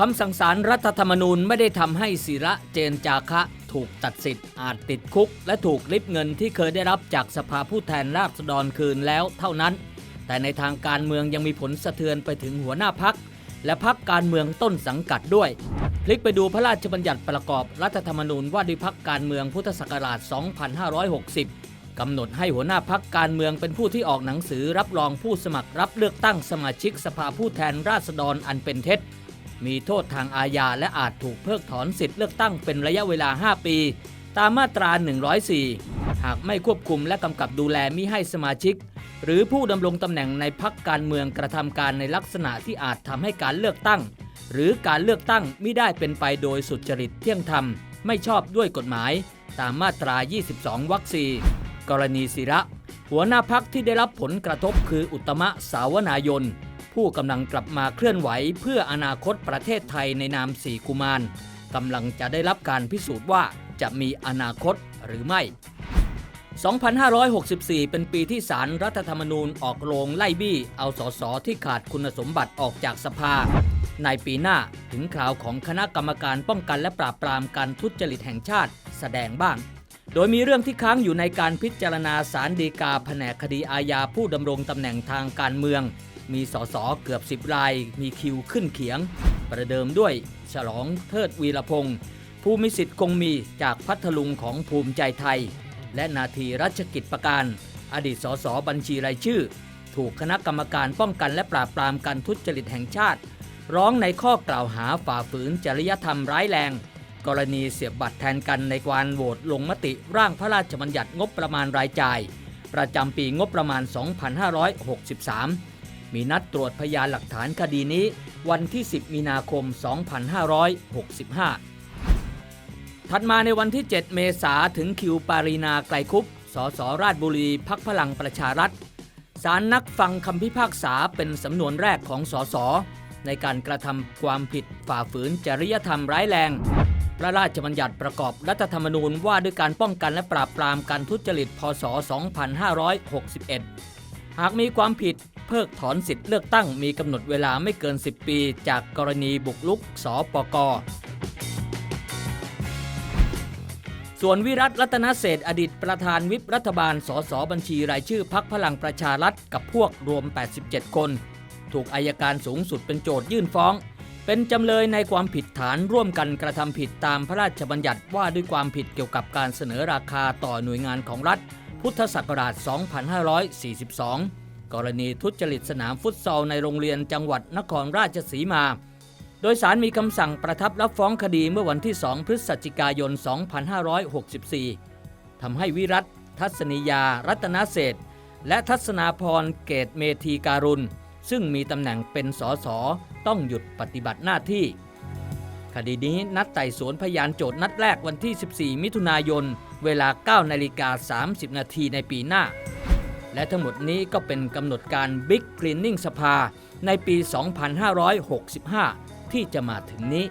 คำสั่งศาลรัฐธรรมนูญไม่ได้ทำให้ศิระเจนจาคะ ถูกตัดสิทธิ์อาจติดคุก และถูกลิบเงินที่เคยได้รับจากสภาผู้แทนราษฎรคืนแล้วเท่านั้น แต่ในทางการเมืองยังมีผลสะเทือนไปถึงหัวหน้าพัก และพักการเมืองต้นสังกัดด้วยคลิกไปดูพระราชบัญญัติประกอบรัฐธรรมนูญว่าด้วยพักการเมืองพุทธศักราช 2560 กำหนดให้หัวหน้าพักการเมืองเป็นผู้ที่ออกหนังสือรับรองผู้สมัครรับเลือกตั้งสมาชิกสภาผู้แทนราษฎรอันเป็นเท็จ มีโทษทางอาญาและอาจถูกเพิกถอนสิทธิ์เลือกตั้งเป็นระยะเวลา 5 ปี ตามมาตรา 104 หากไม่ควบคุมและกำกับดูแลมิให้สมาชิก หรือผู้ดำรงตำแหน่งในพักการเมืองกระทำการในลักษณะที่อาจทำให้การเลือกตั้ง หรือการเลือกตั้งมิได้เป็นไปโดยสุจริตเที่ยงธรรม ไม่ชอบด้วยกฎหมาย ตามมาตรา 22 วรรคสี่กรณีศิระ หัวหน้าพักที่ได้รับผลกระทบคืออุตมะสาวนายน ผู้กำลังกลับมาเคลื่อนไหวเพื่ออนาคตประเทศไทยในนามสีกุมารกำลังจะได้รับการพิสูจน์ว่าจะมีอนาคตหรือไม่ 2564 เป็นปีที่ศาลรัฐธรรมนูญออกโรงไล่บี้ เอาสสที่ขาดคุณสมบัติออกจากสภา ในปีหน้าถึงคราวของคณะกรรมการป้องกันและปราบปรามการทุจริตแห่งชาติแสดงบ้าง โดยมีเรื่องที่ค้างอยู่ในการพิจารณาสารดีกาแผนกคดีอาญาผู้ดำรงตำแหน่งทางการเมือง มีสสเกือบ 10 ราย มีคิวขึ้นเขียง ประเดิมด้วยฉลองเทิดวีรพงศ์ผู้มีสิทธิ์คงมีจากพัทลุงของภูมิใจไทย และนาทีรัชกิจประการ อดีตสสบัญชีรายชื่อ ถูกคณะกรรมการป้องกันและปราบปรามการทุจริตแห่งชาติ ร้องในข้อกล่าวหาฝ่าฝืนจริยธรรมร้ายแรง กรณีเสียบบัตรแทนกันในการโหวตลงมติร่างพระราชบัญญัติงบประมาณรายจ่าย ประจำปีงบประมาณ 2563 มีนัดตรวจพยานหลักฐานคดีนี้วันที่ 10 มีนาคม 2565 ถัดมาในวันที่ 7 เมษาถึงคิวปารีนาไกลคุปสสราชบุรีพักพลังประชารัฐศาลนักฟังคำพิพากษาเป็นสำนวนแรกของสสในการกระทำความผิดฝ่าฝืนจริยธรรมร้ายแรง พระราชบัญญัติประกอบรัฐธรรมนูญว่าด้วยการป้องกันและปราบปรามการทุจริต พศ 2561 หากมีความผิด เพิกถอนสิทธิ์เลือกตั้งมีกำหนดเวลาไม่เกิน 10 ปี จากกรณีบุกลุกสปกส่วนวิรัตรัตนเศษอดีตประธานวิปรัฐบาล สสบัญชีรายชื่อพักพลังประชารัฐกับพวกรวม 87 คน ถูกอายการสูงสุดเป็นโจทยื่นฟ้อง เป็นจำเลยในความผิดฐานร่วมกันกระทำผิดตามพระราชบัญญัติว่าด้วยความผิดเกี่ยวกับการเสนอราคาต่อหน่วยงานของรัฐ พุทธศักราช 2542 กรณีทุจริตสนามฟุตซอลในโรงเรียนจังหวัดนครราชสีมา โดยสารมีคำสั่งประทับรับฟ้องคดีเมื่อวันที่ 2 พฤศจิกายน 2564 ทำให้วิรัตทัศนียา รัตนเศษและทัศนาพรเกตเมธีการุณ ซึ่งมีตำแหน่งเป็นสสต้องหยุดปฏิบัติหน้าที่ คดีนี้นัดไต่สวนพยานโจทย์นัดแรกวันที่ 14 มิถุนายน เวลา 9 นาฬิกา 30 นาทีในปีหน้า และทั้งหมดนี้ก็เป็นกำหนดการ Big Cleaning สภาในปี 2565 ที่จะมาถึงนี้